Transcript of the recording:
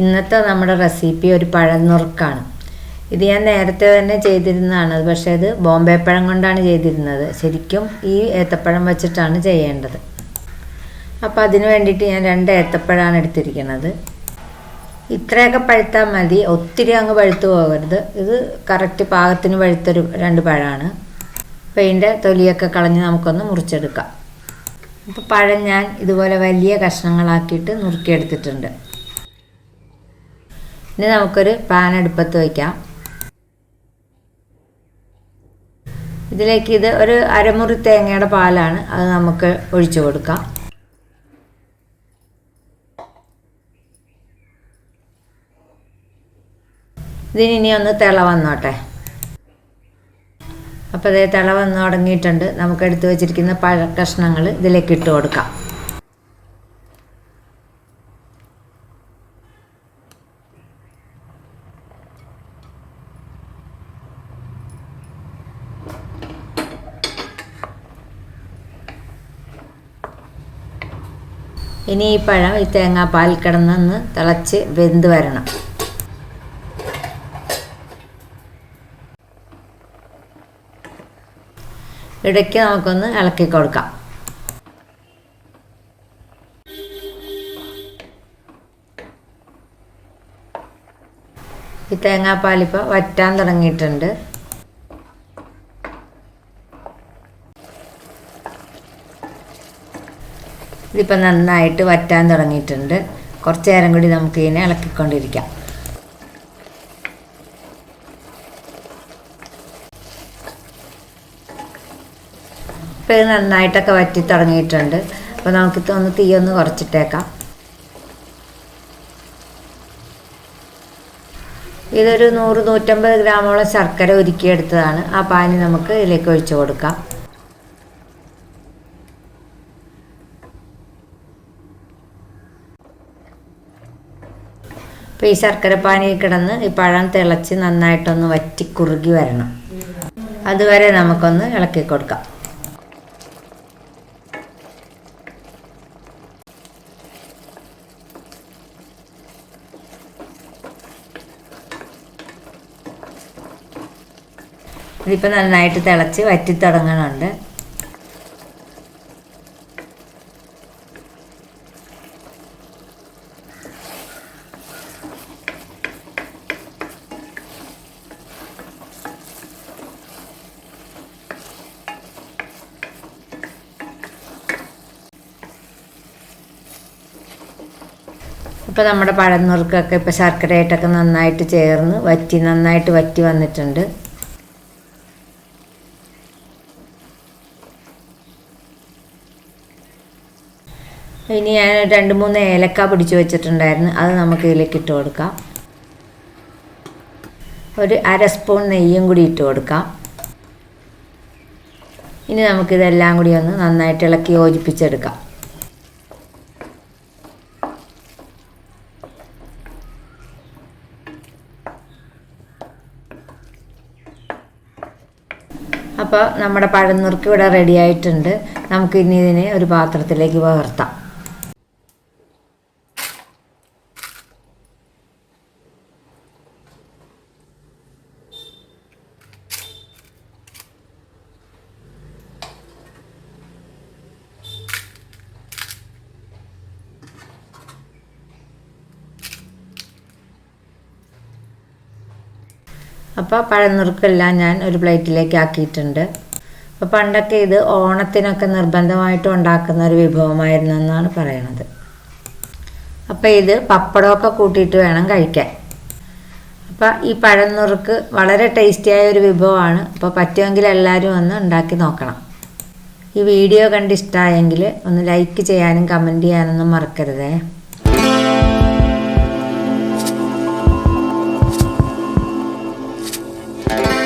ഇന്നത്തെ നമ്മുടെ റെസിപ്പി ഒരു പഴനുറുക്കാണ്. ഇത് ഞാൻ നേരത്തെ തന്നെ ചെയ്തിരുന്നതാണ് പക്ഷെ അത് ബോംബെ പഴം കൊണ്ടാണ് ചെയ്തിരുന്നത്. ശരിക്കും ഈ ഏത്തപ്പഴം വെച്ചിട്ടാണ് ചെയ്യേണ്ടത്. അപ്പോൾ അതിന് വേണ്ടിയിട്ട് ഞാൻ രണ്ട് ഏത്തപ്പഴമാണ് എടുത്തിരിക്കുന്നത്. ഇത്രയൊക്കെ പഴുത്താൽ മതി ഒത്തിരി അങ്ങ് പഴുത്തു പോകരുത്. ഇത് കറക്റ്റ് പാകത്തിന് പഴുത്തൊരു രണ്ട് പഴമാണ്. അപ്പോൾ ഇതിന്റെ തൊലിയൊക്കെ കളഞ്ഞ് നമുക്കൊന്ന് മുറിച്ചെടുക്കാം. അപ്പോൾ പഴം ഞാൻ ഇതുപോലെ വലിയ കഷ്ണങ്ങളാക്കിയിട്ട് നുറുക്കിയെടുത്തിട്ടുണ്ട്. ഇനി നമുക്കൊരു പാൻ അടുപ്പത്ത് വയ്ക്കാം ഇതിലേക്ക് ഇത് ഒരു അരമുറി തേങ്ങയുടെ പാലാണ് അത് നമുക്ക് ഒഴിച്ചു കൊടുക്കാം. ഇതിന് ഒന്ന് തിള വന്നോട്ടെ. അപ്പോൾ അതേ തിള വന്ന് തുടങ്ങിയിട്ടുണ്ട്. നമുക്ക് എടുത്തു വെച്ചിരിക്കുന്ന പഴ കഷ്ണങ്ങൾ ഇതിലേക്ക് ഇട്ട് കൊടുക്കാം. ഇനി ഈ പഴം ഈ തേങ്ങാ പാൽ കിടന്നൊന്ന് തിളച്ച് വെന്ത് വരണം. ഇടയ്ക്ക് നമുക്കൊന്ന് ഇളക്കി കൊടുക്കാം. ഈ തേങ്ങാപ്പാലിപ്പോൾ വറ്റാൻ തുടങ്ങിയിട്ടുണ്ട്. ഇതിപ്പോൾ നന്നായിട്ട് വറ്റാൻ തുടങ്ങിയിട്ടുണ്ട്. കുറച്ച് നേരം കൂടി നമുക്ക് ഇതിനെ ഇളക്കിക്കൊണ്ടിരിക്കാം. ഇപ്പോൾ ഇത് നന്നായിട്ടൊക്കെ വറ്റി തുടങ്ങിയിട്ടുണ്ട്. അപ്പോൾ നമുക്കിത് ഒന്ന് തീ ഒന്ന് കുറച്ചിട്ടേക്കാം. ഇതൊരു നൂറ് നൂറ്റമ്പത് ഗ്രാമോളം ശർക്കര ഒരുക്കിയെടുത്തതാണ് ആ പാനി നമുക്ക് ഇതിലേക്ക് ഒഴിച്ചു കൊടുക്കാം. അപ്പോൾ ഈ ശർക്കര പാനി കിടന്ന് ഈ പഴം തിളച്ച് നന്നായിട്ടൊന്ന് വറ്റി കുറുകി വരണം. അതുവരെ നമുക്കൊന്ന് ഇളക്കി കൊടുക്കാം. ഇതിപ്പോൾ നന്നായിട്ട് തിളച്ച് വറ്റി ഇപ്പോൾ നമ്മുടെ പഴനുറുക്കൊക്കെ ഇപ്പോൾ ശർക്കരയായിട്ടൊക്കെ നന്നായിട്ട് ചേർന്ന് വറ്റി നന്നായിട്ട് വറ്റി വന്നിട്ടുണ്ട്. ഇനി ഞാൻ രണ്ട് മൂന്ന് ഏലക്ക പിടിച്ച് വെച്ചിട്ടുണ്ടായിരുന്നു. അത് നമുക്ക് ഇതിലേക്ക് ഇട്ട് കൊടുക്കാം. ഒരു അര സ്പൂൺ നെയ്യും കൂടി ഇട്ട് കൊടുക്കാം. ഇനി നമുക്കിതെല്ലാം കൂടി ഒന്ന് നന്നായിട്ട് ഇളക്കി യോജിപ്പിച്ചെടുക്കാം. അപ്പോൾ നമ്മുടെ പഴം നുറുക്ക് ഇവിടെ റെഡി ആയിട്ടുണ്ട്. നമുക്ക് ഇനി ഇതിനെ ഒരു പാത്രത്തിലേക്ക് പകർത്താം. അപ്പോൾ പഴനുറുക്കെല്ലാം ഞാൻ ഒരു പ്ലേറ്റിലേക്ക് ആക്കിയിട്ടുണ്ട്. അപ്പോൾ പണ്ടൊക്കെ ഇത് ഓണത്തിനൊക്കെ നിർബന്ധമായിട്ട് ഉണ്ടാക്കുന്ന ഒരു വിഭവമായിരുന്നു എന്നാണ് പറയണത്. അപ്പോൾ ഇത് പപ്പടമൊക്കെ കൂട്ടിയിട്ട് വേണം കഴിക്കാൻ. അപ്പോൾ ഈ പഴനുറുക്ക് വളരെ ടേസ്റ്റിയായ ഒരു വിഭവമാണ്. അപ്പോൾ പറ്റുമെങ്കിൽ എല്ലാവരും ഒന്ന് ഉണ്ടാക്കി നോക്കണം. ഈ വീഡിയോ കണ്ട് ഇഷ്ടമായെങ്കിൽ ഒന്ന് ലൈക്ക് ചെയ്യാനും കമന്റ് ചെയ്യാനൊന്നും മറക്കരുതേ.